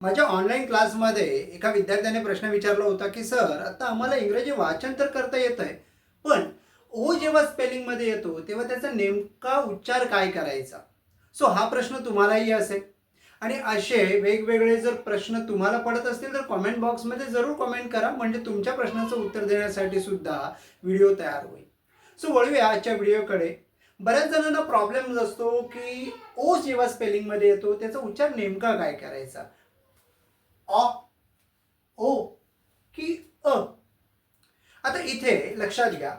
माझ्या ऑनलाईन क्लासमध्ये एका विद्यार्थ्याने प्रश्न विचारला होता की सर आता आम्हाला इंग्रजी वाचन तर करता येत आहे पण ओ जेव्हा स्पेलिंगमध्ये येतो तेव्हा त्याचा नेमका उच्चार काय करायचा? सो हा प्रश्न तुम्हालाही असेल. आणि असे वेगवेगळे जर प्रश्न तुम्हाला पडत असतील तर कॉमेंट बॉक्समध्ये जरूर कॉमेंट करा. म्हणजे तुमच्या प्रश्नाचं उत्तर देण्यासाठी सुद्धा व्हिडिओ तयार होईल. सो वळूया आजच्या व्हिडिओकडे बऱ्याच जणांना प्रॉब्लेम असतो की ओ जेव्हा स्पेलिंगमध्ये येतो त्याचा उच्चार नेमका काय करायचा? अ ओ की अ. आता इथे लक्षात घ्या.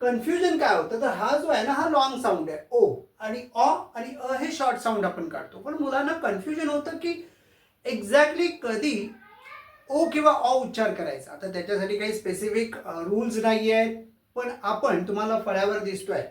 कन्फ्युजन काय होतं? तर हा जो आहे ना हा लॉंग साऊंड आहे. ओ आणि अ आणि अ हे शॉर्ट साऊंड आपण काढतो. पण मुलांना कन्फ्युजन होतं की एक्झॅक्टली कधी ओ किंवा अ उच्चार करायचा. आता त्याच्यासाठी काही स्पेसिफिक रूल्स नाही आहेत पण आपण तुम्हाला फळ्यावर दिसतोय.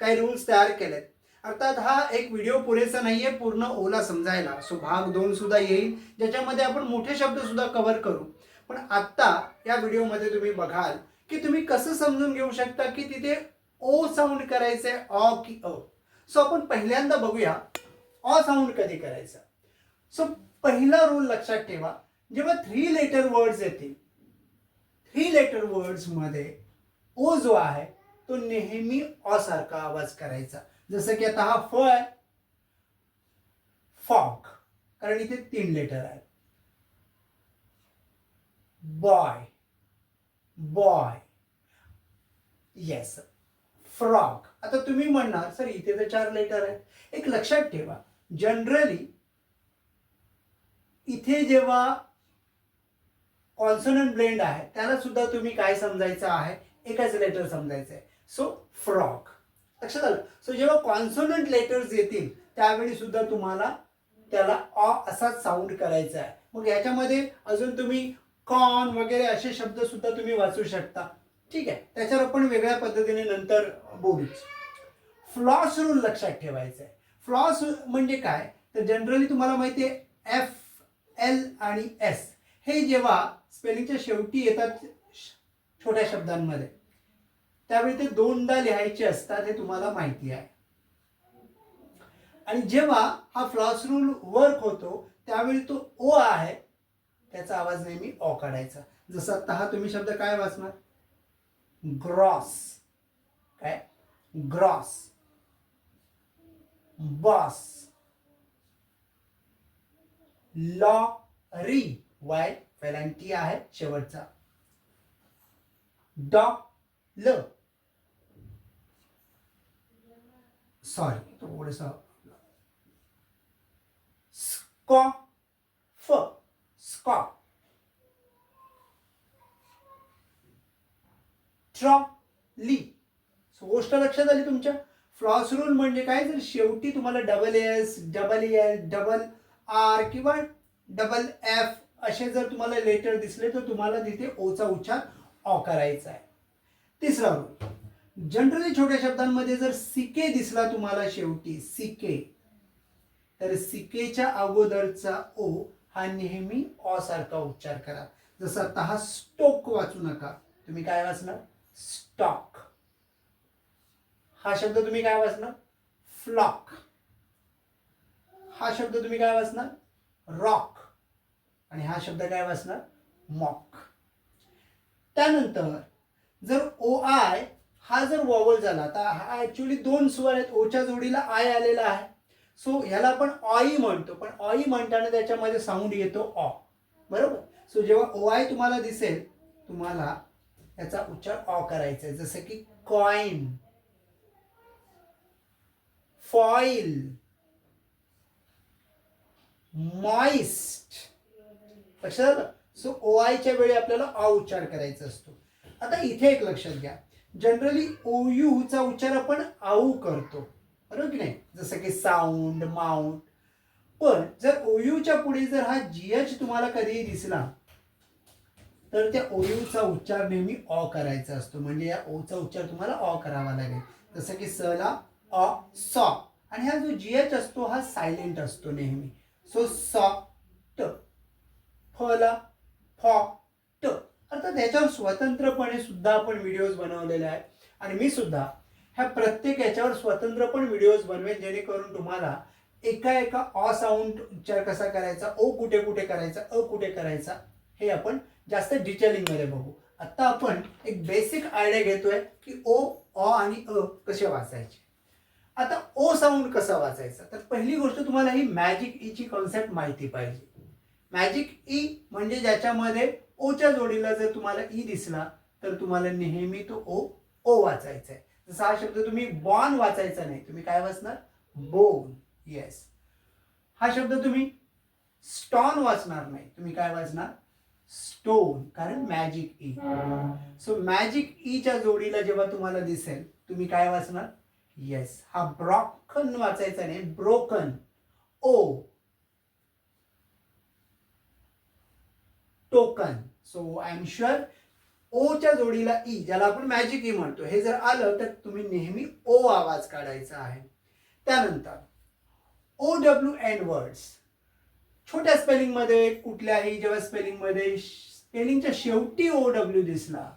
काही रूल्स तयार केलेत. अर्थात हा एक व्हिडिओ पुरेसा नाहीये पूर्ण ओला समजायला. सो भाग दोन सुद्धा येईल ज्याच्यामध्ये आपण मोठे शब्द सुद्धा कव्हर करू. पण आत्ता या व्हिडिओमध्ये तुम्ही बघाल की तुम्ही कसं समजून घेऊ शकता की तिथे ओ साऊंड करायचंय अ की अ. सो आपण पहिल्यांदा बघूया अ साऊंड कधी करायचा. सो पहिला रूल लक्षात ठेवा जेव्हा थ्री लेटर वर्ड्स येतील थ्री लेटर वर्ड्समध्ये ओ जो आहे तो नेहमी अ सारखा आवाज करायचा. जसं की आता हा फ आहे फॉक कारण इथे तीन लेटर आहेत. Boy boy. येस फ्रॉक आता तुम्ही म्हणणार सर इथे तर चार लेटर आहेत. एक लक्षात ठेवा जनरली इथे जेव्हा कॉन्सोनंट ब्लेंड आहे त्याला सुद्धा तुम्ही काय समजायचं आहे? एकच लेटर समजायचं आहे सो फ्रॉक लक्षात आलं? सो जेव्हा कॉन्सोनंट लेटर्स येतील त्यावेळी सुद्धा तुम्हाला त्याला अ असाच साऊंड करायचा आहे. मग याच्यामध्ये अजून तुम्ही कॉन वगैरे असे शब्द सुद्धा तुम्ही वाचू शकता. ठीक आहे? त्याच्यावर आपण वेगळ्या पद्धतीने नंतर बोलूच फ्लॉस रूल लक्षात ठेवायचा आहे फ्लॉस म्हणजे काय? तर जनरली तुम्हाला माहिती आहे एफ एल आणि एस हे जेव्हा स्पेलिंगच्या शेवटी येतात छोट्या शब्दांमध्ये. त्यावेळी ते दोनदा लिहायचे असतात हे तुम्हाला माहिती आहे. आणि जेव्हा हा फ्लॉस रूल वर्क होतो त्यावेळी तो ओ आहे त्याचा आवाज नेहमी ऑ काढायचा. जसं आता हा तुम्ही शब्द काय वाचणार? ग्रॉस काय? Gross boss lorry Y penalty आहे शेवटचा. डॉ ल सॉरी थोडस स्कॉ फ स्कॉ ट्रॉली सो गोष्ट लक्षात आली तुमच्या फ्लॉस रूल म्हणजे काय जर शेवटी तुम्हाला double S double L double R किंवा डबल एफ असे जर तुम्हाला लेटर दिसले तर तुम्हाला तिथे ओचा उच्चार ऑ करायचा आहे तिसरा रूल जनरली छोट्या शब्दांमध्ये जर सिके दिसला तुम्हाला शेवटी सिके तर सिकेच्या अगोदरचा ओ हा नेहमी ऑ सारखा उच्चार करा. जसं आता हा स्टोक वाचू नका. तुम्ही काय वाचणार? स्टॉक. हा शब्द तुम्ही काय वाचणार? फ्लॉक. हा शब्द तुम्ही काय वाचणार? रॉक. आणि हा शब्द काय वाचणार? मॉक. त्यानंतर जर ओ आय हा जर वॉवल झाला तर हा ऍक्च्युली दोन स्वर आहेत. ओच्या जोडीला आय आलेला आहे. सो ह्याला आपण ऑई म्हणतो. पण ऑई म्हणताना त्याच्यामध्ये साऊंड येतो ऑ बरोबर? सो जेव्हा ओ आय तुम्हाला दिसेल तुम्हाला याचा उच्चार ऑ करायचा आहे. जसं की कॉइन फॉईल मॉइस्ट लक्षात सो ओ आयच्या वेळी आपल्याला ऑ उच्चार करायचा असतो. आता इथे एक लक्षात घ्या. जनरली ओयूचा चा उच्चार आपण आऊ करतो. बरोबर की नाही? जसं की साऊंड माउंट पण जर ओयूच्या पुढे जर हा जी एच तुम्हाला कधीही दिसला तर त्या ओयूचा उच्चार नेहमी ऑ करायचा असतो. म्हणजे या ओचा उच्चार तुम्हाला ऑ करावा लागेल. जसं की स ला अ सॉ. आणि हा जो जी एच असतो हा सायलेंट असतो नेहमी. सो सॉ ट फला फॉ अर्थात ह्याच्यावर स्वतंत्रपणे सुद्धा आपण व्हिडिओज बनवलेले आहेत. आणि मी सुद्धा ह्या प्रत्येक याच्यावर स्वतंत्र पण व्हिडिओज बनवेन जेणेकरून तुम्हाला एका एका अ साऊंड उच्चार कसा करायचा ओ कुठे कुठे करायचा अ कुठे करायचा हे आपण जास्त डिटेलिंगमध्ये बघू. आता आपण एक बेसिक आयडिया घेतोय की ओ अ आणि अ कसे वाचायचे. आता ओ साऊंड कसा वाचायचा? तर पहिली गोष्ट तुम्हाला ही मॅजिक ईची कॉन्सेप्ट माहिती पाहिजे. मॅजिक ई e म्हणजे ज्याच्यामध्ये ओच्या जोडीला जर तुम्हाला ई दिसला तर तुम्हाला नेहमी तो ओ ओ वाचायचा आहे जसा हा शब्द तुम्ही बॉन वाचायचा नाही तुम्ही काय वाचणार? बोन. येस हा शब्द तुम्ही स्टॉन वाचणार नाही तुम्ही काय वाचणार? स्टोन कारण मॅजिक ई. सो मॅजिक ईच्या जोडीला जेव्हा तुम्हाला दिसेल तुम्ही काय वाचणार? येस हा ब्रॉकन वाचायचा नाही broken. O. Token. So I am sure ओच्या जोडीला ई ज्याला आपण मॅजिक ई e म्हणतो हे जर आलं तर तुम्ही नेहमी ओ आवाज काढायचा आहे. त्यानंतर ओ डब्ल्यू एन वर्ड्स छोट्या स्पेलिंगमध्ये कुठल्याही जेव्हा स्पेलिंगमध्ये स्पेलिंगच्या शेवटी ओ डब्ल्यू दिसला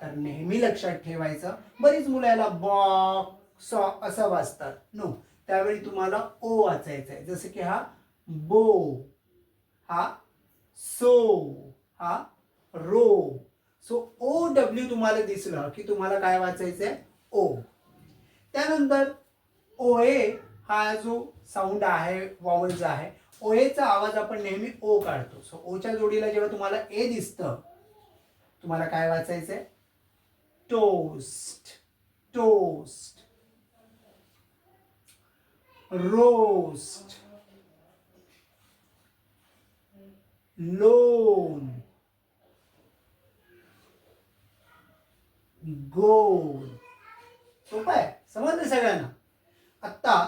तर नेहमी लक्षात ठेवायचं. बरीच मुलं याला सॉ असं वाचतात. नो त्यावेळी तुम्हाला ओ वाचायचं आहे जसं की हा बो हा सो हा रो. सो ओ डब्ल्यू तुम्हाला दिसलं की तुम्हाला काय वाचायचं आहे ओ. त्यानंतर ओ ए हा जो साऊंड आहे वॉवल्स आहे ओ एचा आवाज आपण नेहमी ओ काढतो. सो ओच्या जोडीला जेव्हा तुम्हाला ए दिसतं तुम्हाला काय वाचायचं आहे toast toast. Roast. Loan goal सोपं आहे. समजलं सगळ्यांना? आत्ता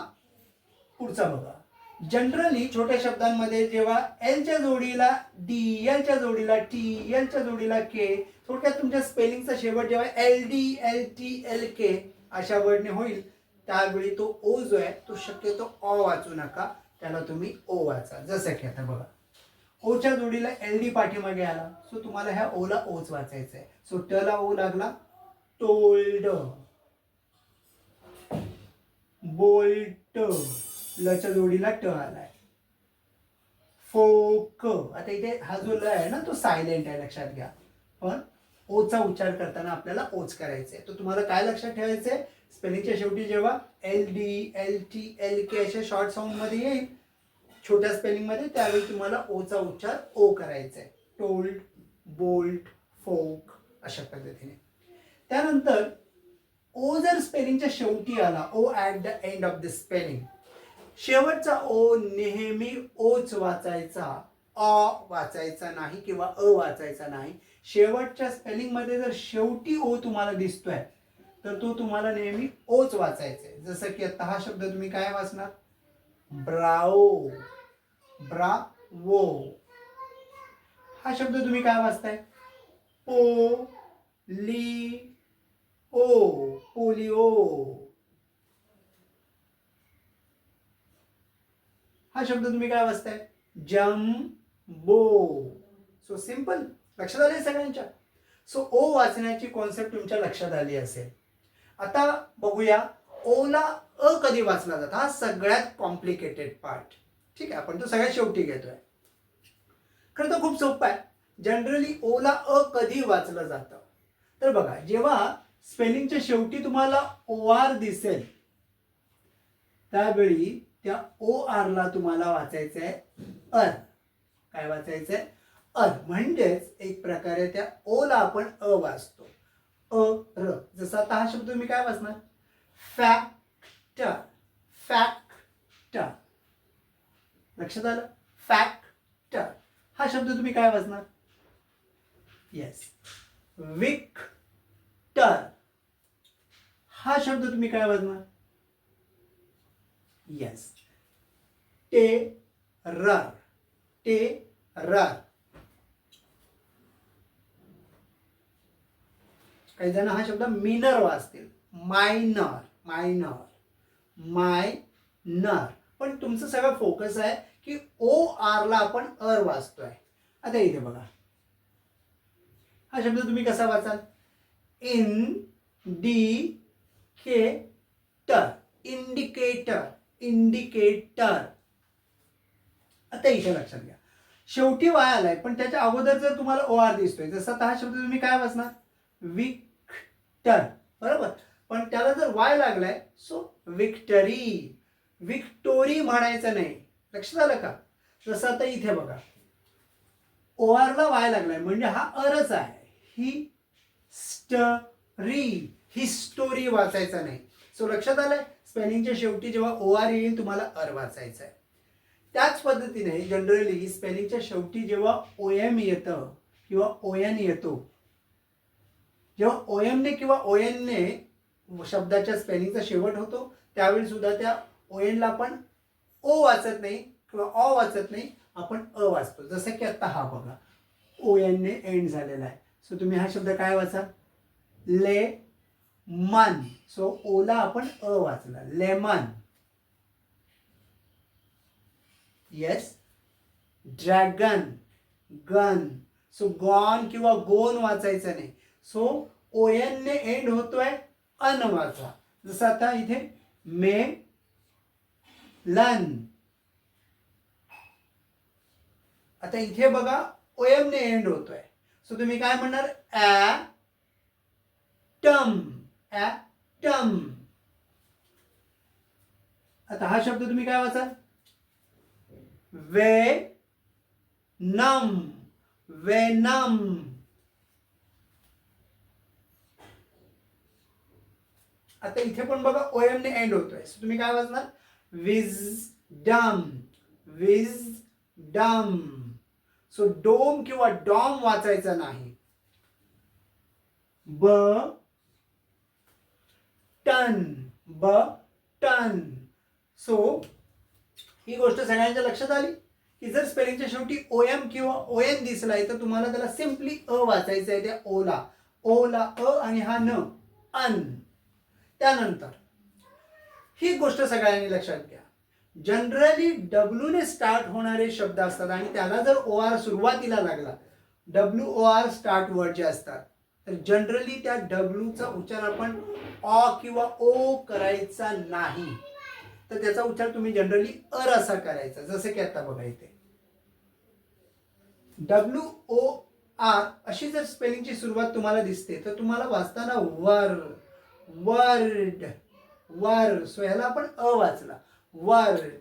पुढचा बघा. जनरली छोट्या शब्दांमध्ये जेव्हा एलच्या जोडीला डी एलच्या जोडीला टी एलच्या जोडीला के थोडक्यात तुमच्या स्पेलिंगचा शेवट जेव्हा L D L T L K अशा वर्डने होईल त्यावेळी तो ओ जो आहे तो शक्यतो अ वाचू नका. त्याला तुम्ही ओ वाचा. जसं की आता बघा. ओच्या जोडीला एल डी पाठीमागे आला. सो तुम्हाला ह्या ओला ओच वाचायचं आहे. सो टला ओ लागला. Told bolt. लच्या जोडीला ट आलाय. फोक. आता इथे हा जो ल आहे ना तो सायलेंट आहे लक्षात घ्या. पण ओचा उच्चार करताना आपल्याला ओच करायचे आहे तर तुम्हाला काय लक्षात ठेवायचं आहे स्पेलिंगच्या शेवटी जेव्हा L D L T L K अशा शॉर्ट साऊंडमध्ये येईल छोट्या स्पेलिंगमध्ये त्यावेळी तुम्हाला ओचा उच्चार ओ करायचा आहे टोल्ड बोल्ट फोक अशा पद्धतीने. त्यानंतर ओ जर स्पेलिंगच्या शेवटी आला O at the end of the spelling शेवटचा ओ नेहमी ओच वाचायचा. अ वाचायचा नाही किंवा अ वाचायचा नाही. शेवटच्या स्पेलिंगमध्ये जर शेवटी ओ तुम्हाला दिसतोय तर तो तुम्हाला नेहमी ओच वाचायचा आहे जसं की आता हा शब्द तुम्ही काय वाचणार? ब्राओ ब्रा वो हा शब्द तुम्ही काय वाचताय? पो ली ओ पोलिओ. हा शब्द तुम्ही काय वाचताय? जम बो सो सिंपल लक्षात आले सगळ्यांच्या? सो ओ वाचण्याची कॉन्सेप्ट तुमच्या लक्षात आली असेल. आता बघूया ओला अ कधी वाचला जातो? हा सगळ्यात कॉम्प्लिकेटेड पार्ट ठीक आहे आपण तो सगळ्यात शेवटी घेतोय. खरं तर खूप सोपं आहे. जनरली ओला अ कधी वाचलं जातं? तर बघा जेव्हा स्पेलिंगच्या शेवटी तुम्हाला ओ आर दिसेल त्यावेळी त्या ओ आरला तुम्हाला वाचायचं आहे अर. काय वाचायचं आहे अर. म्हणजेच एक प्रकारे त्या ओला आपण अ वाचतो. अ र. जसा आता हा शब्द तुम्ही काय वाचणार? फॅक्ट फॅक्ट लक्षात आलं? फॅक्ट हा शब्द तुम्ही काय वाचणार येस विक्टर हा शब्द तुम्ही काय वाजणार? येस टे रर टे रर काही जण हा शब्द मिनर वाचतील. मायनर मायनर मायनर पण तुमचं सगळं फोकस आहे की ओ आरला आपण अर वाचतोय. आता इथे बघा. हा शब्द तुम्ही कसा वाचाल? इन डी के टर इंडिकेटर इंडिकेटर आता इथे लक्षात घ्या. शेवटी वाय आलाय पण त्याच्या अगोदर जर तुम्हाला ओ आर दिसतोय जसा हा शब्द तुम्ही काय वाचणार? विक्टर बरोबर? पण त्याला जर वाय लागलाय सो विक्टरी विक्टोरी म्हणायचं नाही. लक्षात आलं का? जसं आता इथे बघा. ओ ला वाय लागलाय म्हणजे हा अरच आहे. ही स्टरी ही स्टोरी वाचायचा नाही. सो लक्षात आलंय? स्पेलिंगच्या शेवटी जेव्हा ओ आर येईल तुम्हाला अर वाचायचं आहे. त्याच पद्धतीने जनरली स्पेलिंगच्या शेवटी जेव्हा ओ एम येतं किंवा ओ एन येतो जेव्हा ओ एमने किंवा ओ एनने शब्दाच्या स्पेलिंगचा शेवट होतो. त्यावेळी सुद्धा त्या ओ एनला आपण ओ वाचत नाही किंवा अ वाचत नाही आपण अ वाचतो. जसं की आत्ता हा बघा. ओ एनने एंड झालेला आहे. सो तुम्ही हा शब्द काय वाचा? ले मन. सो ओला आपण अ वाचला. Lemon yes dragon gun so gone किंवा गोन वाचायचं नाही. सो ओ एनने एंड होतोय. अन वाचा जसं आता इथे मे लन. आता इथे बघा ओएम ने एंड होतोय. सो तुम्ही काय म्हणणार? ॲ टम. ॲ टम. आता हा शब्द तुम्ही काय वाचाल वे नम. वेनम आता इथे पण बघा ओ एम ने एंड होतोय. सो तुम्ही काय वाचणार? विजडम विजडम सो डोम किंवा डॉम वाचायचा नाही. ब टन. ब टन. सो ही गोष्ट सगळ्यांच्या लक्षात आली? की जर स्पेलिंगच्या शेवटी ओ एम किंवा ओ एन दिसलाय तर तुम्हाला त्याला सिम्पली अ वाचायचं आहे त्या ओला ओला अ आणि हा न. अन. त्यानंतर ही गोष्ट सगळ्यांनी लक्षात घ्या. जनरली डब्ल्यूने स्टार्ट होणारे शब्द असतात आणि त्याला जर ओ आर सुरुवातीला लागला W O R start word जे असतात तर जनरली त्या डब्ल्यूचा उच्चार आपण अ किंवा ओ करायचा नाही. तर त्याचा उच्चार तुम्ही जनरली अर असा करायचा जसं की आता बघा इथे. डब्ल्यू ओ आर अशी जर स्पेलिंगची सुरुवात तुम्हाला दिसते तर तुम्हाला वाचताना वर वर्ड वर सो ह्याला आपण अ वाचला. वर्ड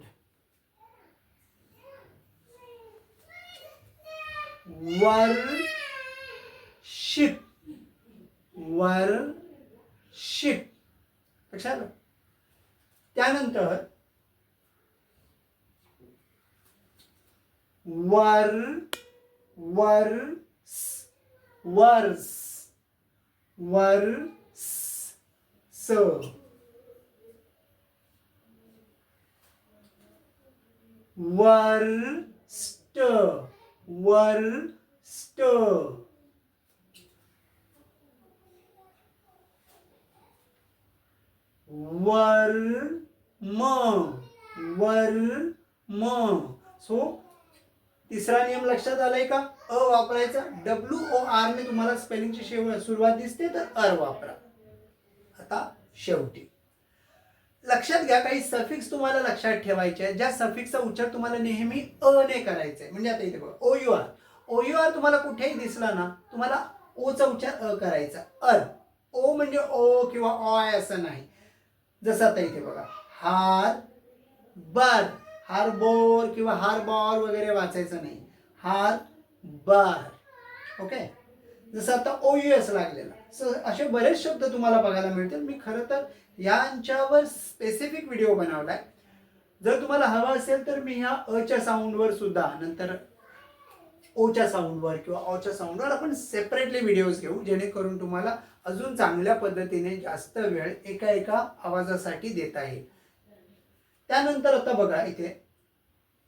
वर्शिप वर्शिप लक्षात त्यानंतर वर वर्स वर्स. वर्स. स worst worst worm worm so तिसरा नियम लक्षात आलाय का? अ वापरायचा डब्ल्यू ओ आर ने तुम्हाला स्पेलिंगची शेव सुरुवात दिसते तर अर वापरा. आता शेवटी. लक्षात घ्या काही सफिक्स तुम्हाला लक्षात ठेवायचे आहेत ज्या सफिक्सचा उच्चार तुम्हाला नेहमी अ ने करायचा आहे म्हणजे आता इथे बघा O U R. O U R तुम्हाला कुठेही दिसला ना तुम्हाला ओचा उच्चार अ करायचा. अर ओ म्हणजे ओ किंवा ऑय असं नाही. जसं आता इथे बघा हार बर. हार बोर किंवा हार बॉर वगैरे वाचायचं नाही. हार बार. ओके? जसं आता ओ यू एस लागलेला. असे बरेच शब्द तुम्हाला बघायला मिळतील. मी खरं तर यांच्यावर स्पेसिफिक व्हिडिओ बनवलाय. जर तुम्हाला हवा असेल तर मी ह्या अच्या साऊंडवर सुद्धा नंतर ओच्या साऊंडवर किंवा ऑच्या साऊंडवर आपण सेपरेटली व्हिडिओज घेऊ जेणेकरून तुम्हाला अजून चांगल्या पद्धतीने जास्त वेळ एका एका आवाजासाठी देता येईल त्यानंतर आता बघा इथे.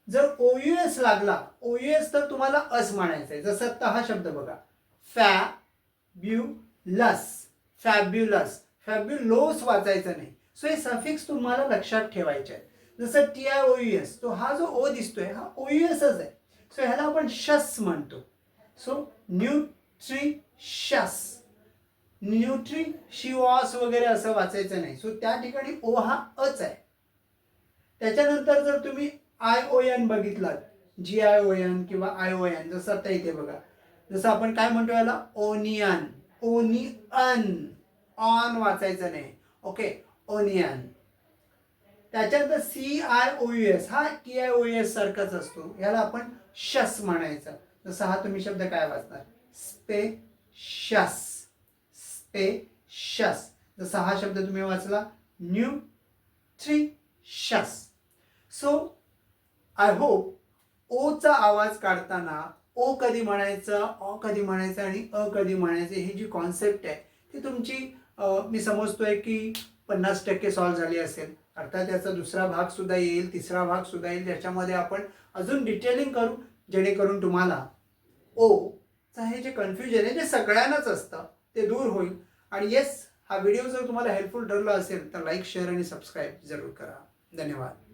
जर ओयुएस लागला ओयुएस तर तुम्हाला अस म्हणायचं आहे जसं आता हा शब्द बघा. फॅ ब्यू फॅब्युलस फॅब्युलस. फॅब्युलोस वाचायचं नाही. सो हे सफिक्स तुम्हाला लक्षात ठेवायचे आहेत. जसं T I O U S तो हा जो ओ दिसतोय हा ओ यू एसच आहे. सो ह्याला आपण शस म्हणतो. So nutritious. न्यूट्री शिवॉस वगैरे असं वाचायचं नाही. सो त्या ठिकाणी ओ हा अच आहे. त्याच्यानंतर जर तुम्ही आय ओ एन बघितलात जी आय ओ एन किंवा आय ओ एन जसं आता इथे बघा. जसं आपण काय म्हणतो याला? ओनियन. ओनियन. ऑन वाचायचं नाही. Okay onion. त्याच्यानंतर C I O U S हा टी आय ओ एस सारखाच असतो. याला आपण शस म्हणायचं. जसं हा तुम्ही शब्द काय वाचणार? स्पे शस स्पे शस जसा हा शब्द तुम्ही वाचला nutritious so I hope ओचा आवाज काढताना ओ कधी म्हणायचं अ कधी म्हणायचं आणि अ कधी म्हणायचं ही जी कॉन्सेप्ट आहे ती तुमची मी समजतोय की पन्नास टक्के सॉल्व्ह झाली असेल. अर्थात त्याचा दुसरा भाग सुद्धा येईल तिसरा भाग सुद्धा येईल त्याच्यामध्ये आपण अजून डिटेलिंग करू जेणेकरून तुम्हाला ओ चा हे जे कन्फ्युजन आहे जे सगळ्यांनाच असतं ते दूर होईल. आणि येस हा व्हिडिओ जर तुम्हाला हेल्पफुल ठरला असेल तर लाईक शेअर आणि सबस्क्राईब जरूर करा. धन्यवाद.